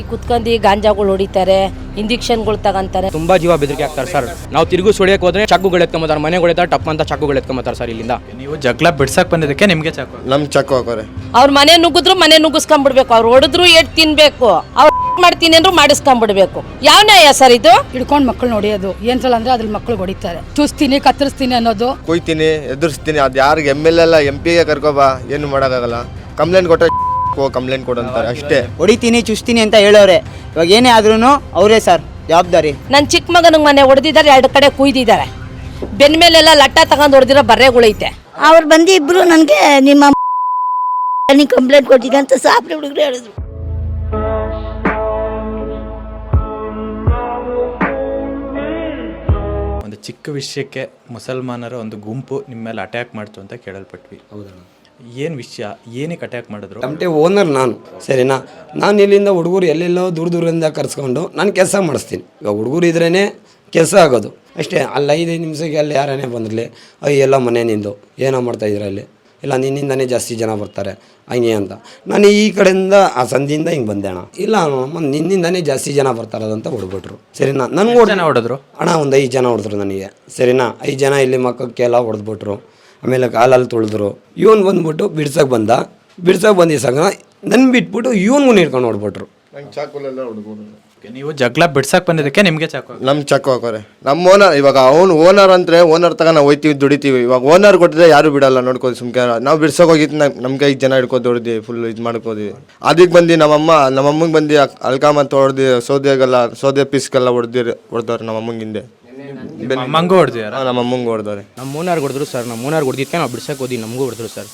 ಇಲ್ಲಿ ಕುತ್ಕೊಂಡು ಗಾಂಜಾಗಳು ಹೊಡಿತಾರೆ ಇಂಜೆಕ್ಷನ್ಗಳು ತಗೊಂತಾರೆ. ತುಂಬಾ ಜೀವ ಬೆದರಿಕೆ ಆಗ್ತಾರೆ ಸರ್. ನಾವು ತಿರುಗು ಸುಳಿಯಕ್ ಹೋದ್ರೆ ಚಾಕುಗಳು ಎತ್ಕೊಂಬತ್ತಾರೆ ಮನೆಗಳು ಎತ್ತಾರೆ ಟಪ್ ಅಂತ ಚಾಕುಗಳು ಎತ್ಕೊಂಬತ್ತಾರೆ ಸರ್ ಇಲ್ಲಿಂದ. ನೀವು ಜಗಳ ಬಿಡ್ಸಕ್ ಬಂದಿದ್ದಕ್ಕೆ ನಿಮಗೆ ಚಾಕು ನಮ್ ಚಕ್ಕು ಹಾಕೋರೆ. ಅವ್ರ ಮನೆ ನುಗ್ಗಿದ್ರು ಮನೆ ನುಗ್ಗಿಸ್ಕೊಂಡ್ಬಿಡ್ಬೇಕು ಅವ್ರು ಹೊಡೆದ್ರು ಏಟ್ ತಿನ್ಬೇಕು. ಅವ್ರು ಮಾಡ್ತೀನಿ ಅಂದ್ರು ಮಾಡಿಸ್ಕೊಂಡ್ಬಿಡ್ಬೇಕು ಯಾವ ನ್ಯಾಯ ಸರ್ ಇದು? ಹಿಡ್ಕೊಂಡು ಮಕ್ಕಳು ನೋಡಿಯೋದು. ಏನ್ಸಲ್ಲ ಅಂದ್ರೆ ಅದ್ರ ಮಕ್ಕಳು ಹೊಡಿತಾರೆ. ಚೂಸ್ತೀನಿ ಕತ್ತರಿಸ್ತೀನಿ ಅನ್ನೋದು. ಕುಯ್ತೀನಿ ಎದುರಿಸ್ತೀನಿ. ಅದು ಯಾರಿಗೆ ಎಂ ಎಲ್ ಎಲ್ಲ ಎಂ ಪಿಗೆ ಕರ್ಕೋಬಾ ಏನು ಮಾಡೋಕ್ಕಾಗಲ್ಲ. ಕಂಪ್ಲೇಂಟ್ ಕೊಟ್ಟರೆ ಕಂಪ್ಲೇಂಟ್ ಕೊಡಂತಾರೆ ಅಷ್ಟೇ. ಹೊಡಿತೀನಿ ಚುಸ್ತೀನಿ ಅಂತ ಹೇಳೋರೆ. ಇವಾಗ ಏನೇ ಆದ್ರೂ ಅವರೇ ಸರ್ ಜವಾಬ್ದಾರಿ. ನನ್ನ ಚಿಕ್ಕ ಮಗನಿಗೆ ಮನೆ ಹೊಡೆದಿದ್ದಾರೆ ಎರಡು ಕಡೆ ಕುಯ್ದಿದ್ದಾರೆ. ಬೆನ್ ಮೇಲೆಲ್ಲ ಲಟ್ಟ ತಗೊಂಡು ಹೊಡೆದಿರೋ ಬರ್ರೆಗಳೈತೆ ಅವ್ರು ಬಂದು ಇಬ್ರು ನನಗೆ ನಿಮ್ಮ ನೀವು ಕಂಪ್ಲೇಂಟ್ ಕೊಟ್ಟಿದ್ದೆ ಅಂತ ಸಾಪ್ರಿ ಹುಡುಗರು ಹೇಳಿದ್ರು. ಒಂದು ಚಿಕ್ಕ ವಿಷಯಕ್ಕೆ ಮುಸಲ್ಮಾನರ ಒಂದು ಗುಂಪು ನಿಮ್ಮ ಮೇಲೆ ಅಟ್ಯಾಕ್ ಮಾಡ್ತು ಅಂತ ಕೇಳಲ್ಪಟ್ವಿ. ಏನು ವಿಷಯ ಏನಕ್ಕೆ ಅಟ್ಯಾಕ್ ಮಾಡಿದ್ರು? ತಮಟೆ ಓನರ್ ನಾನು ಸರಿನಾ? ನಾನು ಇಲ್ಲಿಂದ ಹುಡುಗರು ಎಲ್ಲೆಲ್ಲೋ ದೂರ ದೂರದಿಂದ ಕರೆಸ್ಕೊಂಡು ನಾನು ಕೆಲಸ ಮಾಡಿಸ್ತೀನಿ. ಇವಾಗ ಹುಡುಗರು ಇದ್ರೇ ಕೆಲಸ ಆಗೋದು. ಅಷ್ಟೇ ಅಲ್ಲಿ ಐದು ನಿಮಿಷಕ್ಕೆ ಅಲ್ಲಿ ಯಾರೇ ಬಂದಿರಲಿ ಅಯ್ಯ ಎಲ್ಲ ಮನೆ ನಿಂದು ಏನೋ ಮಾಡ್ತಾಯಿದ್ದೀರ ಅಲ್ಲಿ? ಇಲ್ಲ ನಿನ್ನಿಂದನೇ ಜಾಸ್ತಿ ಜನ ಬರ್ತಾರೆ ಹಂಗೆ ಅಂತ. ನಾನು ಈ ಕಡೆಯಿಂದ ಆ ಸಂಧಿಯಿಂದ ಹಿಂಗೆ ಬಂದೆ ಅಣ್ಣ. ಇಲ್ಲ ಅಮ್ಮ ನಿನ್ನಿಂದನೇ ಜಾಸ್ತಿ ಜನ ಬರ್ತಾರೆ ಅಂತ ಹೊಡ್ಬಿಟ್ರು. ಸರಿನಾ? ನನಗೆ ಜನ ಹೊಡೆದ್ರು? ಅಣ್ಣ ಒಂದು ಐದು ಜನ ಹೊಡೆದ್ರು ನನಗೆ. ಸರಿನಾ? ಐದು ಜನ ಇಲ್ಲಿ ಮಕ್ಕಕ್ಕೆಲ್ಲ ಹೊಡೆದ್ಬಿಟ್ರು. ಆಮೇಲೆ ಕಾಲಲ್ಲಿ ತೊಳೆದ್ರು. ಇವನು ಬಂದ್ಬಿಟ್ಟು ಬಿಡ್ಸೋಕೆ ಬಂದ. ಬಿಡ್ಸಕ್ಕೆ ಬಂದಿದ್ದಾಗ ನನ್ನ ಬಿಟ್ಬಿಟ್ಟು ಇವನ್ಗೂ ಹಿಡ್ಕೊಂಡು ಹೊಡ್ಬಿಟ್ರು. ನಂಗೆ ಚಾಕುಲೆಲ್ಲ ಹುಡುಗರು. ನೀವು ಜಗಳ ಬಿಡ್ಸಕ್ ಬಂದಿದ್ದಕ್ಕೆ ನಿಮಗೆ ಚಾಕು ನಮ್ಮ ಚಾಕು ಹಾಕೋರೆ. ನಮ್ಮ ಓನರ್ ಇವಾಗ ಅವ್ನು ಓನರ್ ಅಂದ್ರೆ ಓನರ್ ತಗ ನಾವು ಹೋಯ್ತೀವಿ ದುಡಿತೀವಿ. ಇವಾಗ ಓನರ್ ಕೊಟ್ಟಿದ್ರೆ ಯಾರು ಬಿಡಲ್ಲ ನೋಡ್ಕೋದು ಸುಮ್ಕೆ. ನಾವು ಬಿಡ್ಸೋಕೆ ಹೋಗಿದ್ದು ನಮ್ಗೆ ಐದು ಜನ ಹಿಡ್ಕೊಂಡು ದೊಡ್ದಿ ಫುಲ್ ಇದು ಮಾಡ್ಕೋದಿವಿ ಅದಕ್ಕೆ ಬಂದು ನಮ್ಮಮ್ಮ ನಮ್ಮಮ್ಮಗೆ ಬಂದು ಅಲ್ಕಾಮತ್ ಹೊಡೆದು ಸೌದೆಗೆಲ್ಲ ಸೌದೆ ಪೀಸ್ಗೆಲ್ಲ ಹೊಡೆದಿರಿ ಹೊಡೆದವ್ರು ನಮ್ಮಮ್ಮಂಗೆ ಅಮ್ಮಂಗೂ ಹೊಡೆದಿದ್ದಾರೆ ಆ, ನಮ್ಮಮ್ಮಂಗೆ ಹೊಡೆದವ್ರೆ. ನಮ್ಮ ಮೂನಾರ್ ಹೊಡೆದ್ರು ಸರ್ ನಮ್ಮ ಮೂನಾರ್ ಹೊಡೆದಿದ್ದಕ್ಕೆ ನಾವು ಬಿಡ್ಸಕ್ಕೆ ಹೋದಿ ನಮಗೂ ಹೊಡೆದ್ರು ಸರ್.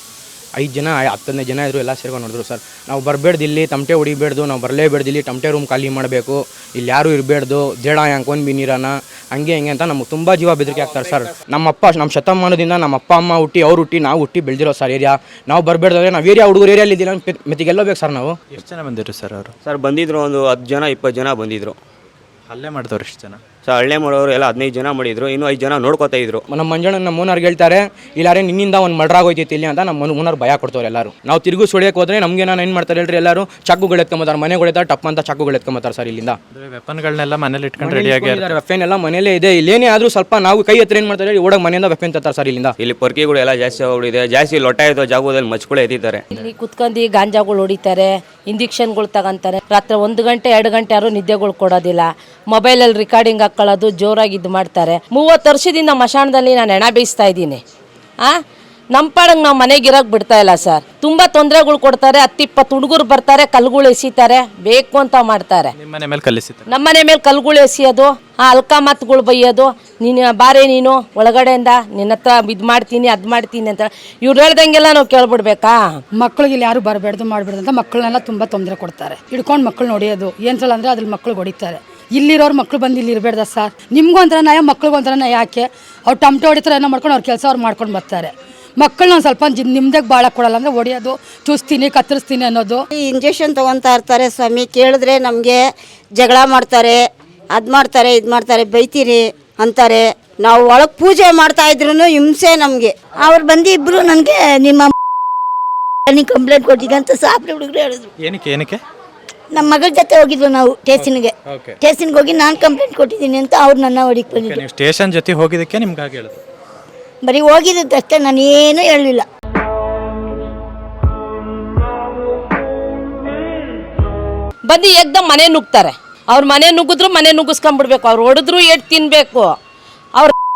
ಐದು ಜನ ಹತ್ತನೇ ಜನ ಇದ್ರು ಎಲ್ಲ ಸೇರ್ಕೊಂಡು ನೋಡಿದ್ರು ಸರ್. ನಾವು ಬರಬೇಡ್ದು ಇಲ್ಲಿ ತಮಟೆ ಹೊಡಿಬೇಡ್ದು ನಾವು ಬರಲೇಬೇಡ್ದು ಇಲ್ಲಿ ತಮಟೆ ರೂಮ್ ಖಾಲಿ ಮಾಡಬೇಕು. ಇಲ್ಲಿ ಯಾರು ಇರಬೇಡ್ದು ಜೇಡ ಬಿ ಬಿನಿರನ ಹಂಗೆ ಹಿಂಗೆ ಅಂತ ನಮ್ಗೆ ತುಂಬ ಜೀವ ಬೆದರಿಕೆ ಆಗ್ತಾರೆ ಸರ್. ನಮ್ಮಪ್ಪ ನಮ್ಮ ಶತಮಾನದಿಂದ ನಮ್ಮ ಅಪ್ಪ ಅಮ್ಮ ಹುಟ್ಟಿ ಅವ್ರು ಹುಟ್ಟಿ ನಾವು ಹುಟ್ಟಿ ಬೆಳೆದಿರೋ ಸರ್ ಏರಿಯಾ ನಾವು ಬರಬೇಡ್ದು ನಾವು ಏರಿಯಾ ಹುಡುಗರು ಏರಿಯಲ್ಲಿ ಇದ್ದೀರ ಮೆತ್ತಿಗೆಲ್ಲೋ ಬೇಕು ಸರ್ ನಾವು. ಎಷ್ಟು ಜನ ಬಂದಿದ್ರು ಸರ್ ಅವರು? ಸರ್ ಬಂದಿದ್ರು ಒಂದು ಹತ್ತು ಜನ ಇಪ್ಪತ್ತು ಜನ ಬಂದಿದ್ರು. ಅಲ್ಲೇ ಮಾಡಿದವ್ರು ಎಷ್ಟು ಜನ? ಸರ್ ಹಳ್ಳೆ ಮಾಡೋರು ಎಲ್ಲ ಹದಿನೈದು ಜನ ಮಾಡಿದ್ರು ಇನ್ನೂ ಐದು ಜನ ನೋಡ್ಕೋತಾ ಇದ್ರು. ನಮ್ಮ ಮಂಜಣ್ಣ ನಮ್ಮ ಮೂನಾರ್ಗೆ ಹೇಳ್ತಾರೆ ಇಲ್ಲಾರೆ ನಿನ್ನಿಂದ ಒಂದು ಮರ್ಡರ್ ಆಗೋಯ್ತೈತಿ ಇಲ್ಲಿ ಅಂತ ನಮ್ಮ ಮೂನಾರ್ ಭಯ ಕೊಡ್ತಾರೆ ಎಲ್ಲರೂ. ನಾವು ತಿರುಗು ಸುಳಿಯಕ್ಕೆ ಹೋದ್ರೆ ನಮಗೆ ನಾನು ಏನು ಮಾಡ್ತಾರೆ ಹೇಳ್ರಿ ಎಲ್ಲರೂ? ಚಾಕುಗಳು ಎತ್ಕೊಂಬತ್ತಾರೆ ಮನೆಗಳು ಎತ್ತಾರೆ ಟಪ್ ಅಂತ ಚಾಕುಗಳು ಎತ್ಕೊಂಬತ್ತಾರೆ ಸರ್ ಇಲ್ಲಿಂದ. ಅಂದ್ರೆ ವೆಪನ್ಗಳನ್ನೆಲ್ಲ ಮನೇಲಿ ಇಟ್ಕೊಂಡು ರೆಡಿಯಾಗಿ ವೆಫೆನ್ ಎಲ್ಲ ಮನೇಲೇ ಇದೆ. ಇಲ್ಲೇನೇ ಆದ್ರೂ ಸ್ವಲ್ಪ ನಾವು ಕೈ ಹತ್ರ ಏನು ಮಾಡ್ತಾರೆ ಓಡಾಗ ಮನೆಯಿಂದ ವೆಫೆನ್ ತರ್ತಾರೆ ಸರ್ ಇಲ್ಲಿಂದ. ಇಲ್ಲಿ ಪರ್ಕಿಗಳು ಎಲ್ಲ ಜಾಸ್ತಿ ಹೋಗ್ಬಿಟ್ಟಿದೆ ಜಾಸ್ತಿ ಲೊಟ್ಟ ಇದ್ದೋ ಜಾಗದಲ್ಲಿ ಮಚ್ಕೊಳ್ಳೆ ಎತ್ತಿದ್ದಾರೆ. ಇಲ್ಲಿ ಕುತ್ಕೊಂಡು ಗಾಂಜಾಗಳು ಹೊಡಿತಾರೆ ಇಂಜೆಕ್ಷನ್ಗಳು ತಗೊಂತಾರೆ. ರಾತ್ರಿ ಒಂದು ಗಂಟೆ ಎರಡು ಗಂಟೆ ಯಾರು ನಿದ್ದೆಗಳು ಕೊಡೋದಿಲ್ಲ. ಮೊಬೈಲಲ್ಲಿ ರಿಕಾರ್ಡಿಂಗ್ ಹಾಕೊಳ್ಳೋದು ಜೋರಾಗಿ ಇದು ಮಾಡ್ತಾರೆ. ಮೂವತ್ತು ವರ್ಷದಿಂದ ಮಶಾಣದಲ್ಲಿ ನಾನು ಹೆಣ ಬೇಯಿಸ್ತಾ ಇದ್ದೀನಿ. ಆ? ನಮ್ಮ ಪಾಡಂಗೆ ನಾವು ಮನೆಗೆ ಇರೋಕೆ ಬಿಡ್ತಾ ಇಲ್ಲ ಸರ್. ತುಂಬ ತೊಂದರೆಗಳು ಕೊಡ್ತಾರೆ ಹತ್ತಿಪ್ಪತ್ತು ಹುಡುಗರು ಬರ್ತಾರೆ ಕಲ್ಗಳು ಎಸಿತಾರೆ ಬೇಕು ಅಂತ ಮಾಡ್ತಾರೆ. ನಿಮ್ಮ ಮನೆ ಮೇಲೆ ನಮ್ಮ ನಮ್ಮನೆ ಮೇಲೆ ಕಲ್ಗಳು ಎಸಿಯೋದು ಆ ಅಲ್ಕ ಮಾತುಗಳು ಬೈಯೋದು ನೀನು ಬಾರೆ ನೀನು ಒಳಗಡೆಯಿಂದ ನಿನ್ನ ಹತ್ರ ಇದು ಮಾಡ್ತೀನಿ ಅದು ಮಾಡ್ತೀನಿ ಅಂತ ಇವ್ರು ಹೇಳ್ದಂಗೆಲ್ಲ ನಾವು ಕೇಳ್ಬಿಡ್ಬೇಕಾ? ಮಕ್ಕಳಿಗೆ ಇಲ್ಲಿ ಯಾರು ಬರಬೇಡ್ದು ಮಾಡಬೇಡ್ದು ಅಂತ ಮಕ್ಕಳನ್ನೆಲ್ಲ ತುಂಬ ತೊಂದರೆ ಕೊಡ್ತಾರೆ. ಹಿಡ್ಕೊಂಡು ಮಕ್ಕಳು ನೋಡಿಯೋದು. ಏನ್ಸಲ್ಲ ಅಂದ್ರೆ ಅದ್ರಲ್ಲಿ ಮಕ್ಕಳು ಹೊಡಿತಾರೆ. ಇಲ್ಲಿರೋರು ಮಕ್ಕಳು ಬಂದು ಇಲ್ಲಿ ಇರಬೇಡ್ದ ಸರ್. ನಿಮ್ಗೂ ಒಂಥರ ನಯ ಮಕ್ಳಿಗೂ ಒಂಥರ ನಯ ಯಾಕೆ? ಅವ್ರು ಟಮಟೆ ಹೊಡಿತಾರೆ ಏನೋ ಮಾಡ್ಕೊಂಡು ಅವ್ರ ಕೆಲಸ ಅವ್ರು ಮಾಡ್ಕೊಂಡು ಬರ್ತಾರೆ. ಮಕ್ಕಳನ್ನ ಒಂದು ಸ್ವಲ್ಪ ಜಿ ನಿಮ್ದಾಗ ಭಾಳ ಕೊಡಲ್ಲ ಅಂದರೆ ಹೊಡಿಯೋದು ಚೂಸ್ತೀನಿ ಕತ್ತರಿಸ್ತೀನಿ ಅನ್ನೋದು. ಈ ಇಂಜೆಕ್ಷನ್ ತೊಗೊತಾ ಇರ್ತಾರೆ ಸ್ವಾಮಿ ಕೇಳಿದ್ರೆ ನಮಗೆ ಜಗಳ ಮಾಡ್ತಾರೆ ಅದು ಮಾಡ್ತಾರೆ ಇದು ಮಾಡ್ತಾರೆ ಬೈತೀರಿ ಅಂತಾರೆ. ನಾವು ಒಳಗೆ ಪೂಜೆ ಮಾಡ್ತಾ ಇದ್ರು ಹಿಂಸೆ ನಮಗೆ. ಅವ್ರು ಬಂದು ಇಬ್ರು ನನಗೆ ನಿಮ್ಮ ನೀವು ಕಂಪ್ಲೇಂಟ್ ಕೊಟ್ಟಿದ್ದೆ ಅಂತ ಸಾಪ್ರೆ ಹುಡುಗರು ಹೇಳಿದ್ರು. ಏನಕ್ಕೆ ಏನಕ್ಕೆ? ನಮ್ಮ ಮಗಳ ಜೊತೆ ಹೋಗಿದ್ವಿ ನಾವು ಸ್ಟೇಷನ್ಗೆ. ಸ್ಟೇಷನ್ಗೆ ಹೋಗಿ ನಾನು ಕಂಪ್ಲೇಂಟ್ ಕೊಟ್ಟಿದ್ದೀನಿ ಅಂತ ಅವ್ರು ನನ್ನ ಹೊಡಿಗೆ ನೀವು ಸ್ಟೇಷನ್ ಜೊತೆ ಹೋಗಿದ್ದಕ್ಕೆ ನಿಮ್ಗೆ ಹಾಗೆ ಹೇಳಿದ್ರು ಬರೀ ಹೋಗಿದ್ದಷ್ಟೇ ನಾನು ಏನು ಹೇಳಲಿಲ್ಲ. ಬಂದು ಎದ್ದ ಮನೆ ನುಗ್ತಾರೆ. ಅವ್ರ ಮನೆ ನುಗ್ಗಿದ್ರು ಮನೆ ನುಗ್ಗಿಸ್ಕೊಂಡ್ಬಿಡ್ಬೇಕು. ಅವ್ರು ಹೊಡೆದ್ರು ಏಟ್ ತಿನ್ಬೇಕು.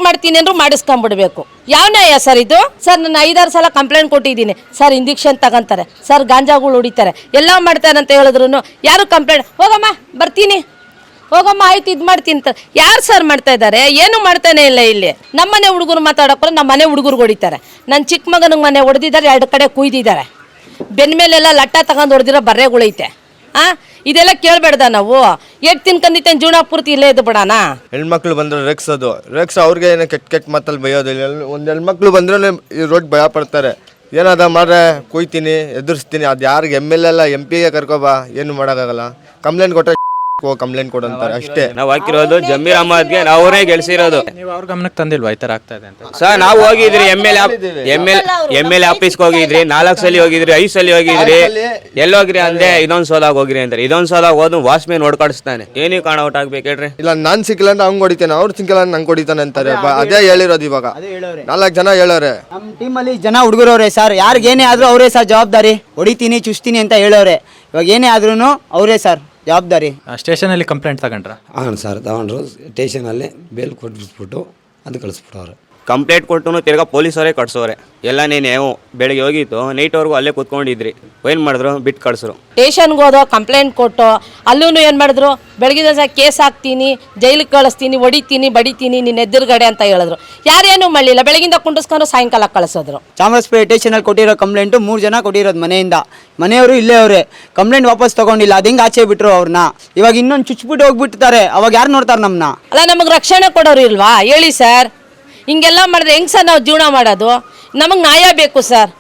ಮಾಡ್ತೀನಿ ಅಂದ್ರೂ ಮಾಡಿಸ್ಕೊಂಡ್ಬಿಡ್ಬೇಕು ಯಾವ ನ್ಯಾಯ ಸರ್ ಇದು? ಸರ್ ನಾನು ಐದಾರು ಸಲ ಕಂಪ್ಲೇಂಟ್ ಕೊಟ್ಟಿದ್ದೀನಿ. ಸರ್ ಇಂಜೆಕ್ಷನ್ ತಗೊಂತಾರೆ. ಸರ್, ಗಾಂಜಾಗಳು ಹೊಡಿತಾರೆ. ಎಲ್ಲ ಮಾಡ್ತಾರೆ ಅಂತ ಹೇಳಿದ್ರು ಯಾರು ಕಂಪ್ಲೇಂಟ್ ಹೋಗಮ್ಮ, ಬರ್ತೀನಿ. ಹೋಗಮ್ಮ, ಆಯ್ತು, ಇದು ಮಾಡ್ತೀನಿ ಅಂತ. ಯಾರು ಸರ್ ಮಾಡ್ತಾ ಇದ್ದಾರೆ ಏನು ಮಾಡ್ತಾನೆ ಇಲ್ಲ ಇಲ್ಲಿ. ನಮ್ಮನೆ ಹುಡುಗರು ಮಾತಾಡೋಕ್ಕೂ ನಮ್ಮ ಮನೆ ಹುಡುಗರು ಹೊಡಿತಾರೆ. ನನ್ನ ಚಿಕ್ಕ ಮಗನಿಗೆ ಮನೆ ಹೊಡೆದಿದ್ದಾರೆ, ಎರಡು ಕಡೆ ಕುಯ್ದಿದ್ದಾರೆ. ಬೆನ್ನ ಮೇಲೆಲ್ಲ ಲಟ್ಟ ತಗೊಂಡು ಹೊಡೆದಿರೋ ಬರ್ರೆಗಳೈತೆ. ಆ? ಇದೆಲ್ಲ ಕೇಳಬೇಡ್ದ ನಾವು. ಎಟ್ ತಿನ್ಕಂದಿತ್ತೆ ಜೀವನ ಪೂರ್ತಿ ಇಲ್ಲೇ ಇದ್ದು ಬಿಡಣ ಹೆಣ್ಮಕ್ಳು ಬಂದ್ರೆ ಅದು. ರೆಕ್ಸ್ ಅವ್ರಿಗೆ ಏನೋ ಕೆಟ್ಟ ಕೆಟ್ಟ ಮಾತಲ್ಲಿ ಬೈಯೋದಿಲ್ಲ ಒಂದು ಹೆಣ್ಮಕ್ಳು ಬಂದ್ರೆ ಈ ರೋಡ್ ಭಯ ಪಡ್ತಾರೆ ಏನಾದ ಮಾಡ್ರೆ ಕುಯ್ತೀನಿ, ಎದುರಿಸ್ತೀನಿ. ಅದು ಯಾರಿಗೆ ಎಂ ಎಲ್ ಎಲ್ಲ ಎಂ ಪಿಗೆ ಕರ್ಕೊಬಾ ಏನು ಮಾಡೋಕ್ಕಾಗಲ್ಲ. ಕಂಪ್ಲೇಂಟ್ ಕೊಟ್ಟರೆ ಕಂಪ್ಲೇಂಟ್ ಕೊಡಂತಾರೆ ಅಷ್ಟೇ. ನಾವು ಹಾಕಿರೋದು ಜಮೀರ್ ಅಹಮದ್ಗೆ ನಾವೇ ಗೆಲ್ಸಿರೋದು. ನೀವು ಅವ್ರ ಗಮನಕ್ಕೆ ತಂದಿಲ್ವಾ ಈ ತರ ಆಗ್ತಾ ಇದೆ ಅಂತ? ಸರ್ ನಾವು ಹೋಗಿದ್ರಿ M L M L M L ಆಫೀಸ್ಗೆ ಹೋಗಿದ್ರಿ ನಾಲ್ಕು ಸಲ ಹೋಗಿದ್ರಿ ಐದು ಸಲ ಹೋಗಿದ್ರಿ. ಎಲ್ಲೋಗ್ರಿ ಅಂದೆ ಇದೊಂದ್ ಸೋಲಾಗ ಹೋಗಿರಿ ಅಂತಾರೆ. ಇದೊಂದ್ ಸೋಲಾಗ ಹೋದ್ ವಾಚ್ಮೇನ್ ನೋಡ್ಕಾಡಿಸ್ತಾನೆ ಏನಕ್ಕೆ ಕಾಣ ಔಟ್ ಆಗ್ಬೇಕು ಹೇಳ್ರಿ? ಇಲ್ಲ ನಾನ್ ಸಿಕ್ಕಿಲ್ಲ ಅಂದ್ರೆ ಅವ್ನ್ ಹೊಡಿತೇನೆ ಅವ್ರು ಸಿಕ್ಕಿಲ್ಲ ಅಂತ ನಂಗೆ ಹೊಡಿತಾನೆ ಅಂತಾರೆ. ಬ- ಅದೇ ಹೇಳಿರೋದು ಇವಾಗ. ನಾಲ್ಕು ಜನ ಹೇಳೋರೆ. ನಮ್ಮ ಟೀಮಲ್ಲಿ ಜನ ಹುಡುಗರವ್ರೆ ಸರ್ ಯಾರಿಗೇನೇ ಆದ್ರೂ ಅವರೇ ಸರ್ ಜವಾಬ್ದಾರಿ. ಹೊಡಿತೀನಿ ಚುಸ್ತೀನಿ ಅಂತ ಹೇಳೋರೆ. ಇವಾಗ ಏನೇ ಆದ್ರೂ ಅವರೇ ಸರ್. ಜವಾಬ್ದಾರಿ ಸ್ಟೇಷನಲ್ಲಿ ಕಂಪ್ಲೇಂಟ್ ತಗೊಂಡ್ರ? ಹಾಂ ಸರ್ ತಗೊಂಡ್ರು. ಸ್ಟೇಷನಲ್ಲಿ ಬೇಲ್ ಕೊಟ್ಬಿಟ್ಬಿಟ್ಟು ಅದು ಕಳಿಸ್ಬಿಟ್ಟವ್ರೆ. ಕಂಪ್ಲೇಂಟ್ ಕೊಟ್ಟು ತಿರ್ಗಾ ಪೊಲೀಸರೇ ಕಟ್ಸೋರೆ. ಎಲ್ಲ ನೀವು ಬೆಳಿಗ್ಗೆ ಹೋಗಿತ್ತು ನೈಟ್ವರೆಗೂ ಅಲ್ಲೇ ಕುತ್ಕೊಂಡಿದ್ರಿ. ಏನು ಮಾಡಿದ್ರು? ಬಿಟ್ಟು ಕಳ್ಸರು. ಸ್ಟೇಷನ್ಗೆ ಹೋದೋ ಕಂಪ್ಲೇಂಟ್ ಕೊಟ್ಟು ಅಲ್ಲೂ ಏನು ಮಾಡಿದ್ರು? ಬೆಳಗಿನ ದಿವಸ ಕೇಸ್ ಹಾಕ್ತೀನಿ ಜೈಲಿಗೆ ಕಳಿಸ್ತೀನಿ ಹೊಡಿತೀನಿ ಬಡಿತೀನಿ ನಿನ್ನ ಎದುರುಗಡೆ ಅಂತ ಹೇಳಿದ್ರು. ಯಾರೇನು ಮಾಡಲಿಲ್ಲ. ಬೆಳಗಿಂದ ಕುಂಡಿಸ್ಕೊಂಡು ಸಾಯಂಕಾಲ ಕಳಿಸಿದ್ರು. ಚಾಮರಾಜಪೇಟೆ ಸ್ಟೇಷನಲ್ಲಿ ಕೊಟ್ಟಿರೋ ಕಂಪ್ಲೇಂಟು ಮೂರು ಜನ ಕೊಟ್ಟಿರೋದು ಮನೆಯಿಂದ. ಮನೆಯವರು ಇಲ್ಲೇ ಅವರೇ. ಕಂಪ್ಲೇಂಟ್ ವಾಪಸ್ ತಗೊಂಡಿಲ್ಲ. ಅದು ಹಿಂಗೆ ಆಚೆ ಬಿಟ್ರು ಅವ್ರನ್ನ. ಇವಾಗ ಇನ್ನೊಂದು ಚುಚ್ಬಿಟ್ಟು ಹೋಗ್ಬಿಡ್ತಾರೆ ಅವಾಗ ಯಾರು ನೋಡ್ತಾರೆ ನಮ್ಮನ್ನ ಅಲ್ಲ ನಮಗೆ ರಕ್ಷಣೆ ಕೊಡೋರು ಇಲ್ವಾ? ಹೇಳಿ ಸರ್. ಹಿಂಗೆಲ್ಲ ಮಾಡಿದ್ರೆ ಹೆಂಗೆ ಸರ್ ನಾವು ಜೀವನ ಮಾಡೋದು? ನಮಗೆ ನ್ಯಾಯ ಬೇಕು ಸರ್.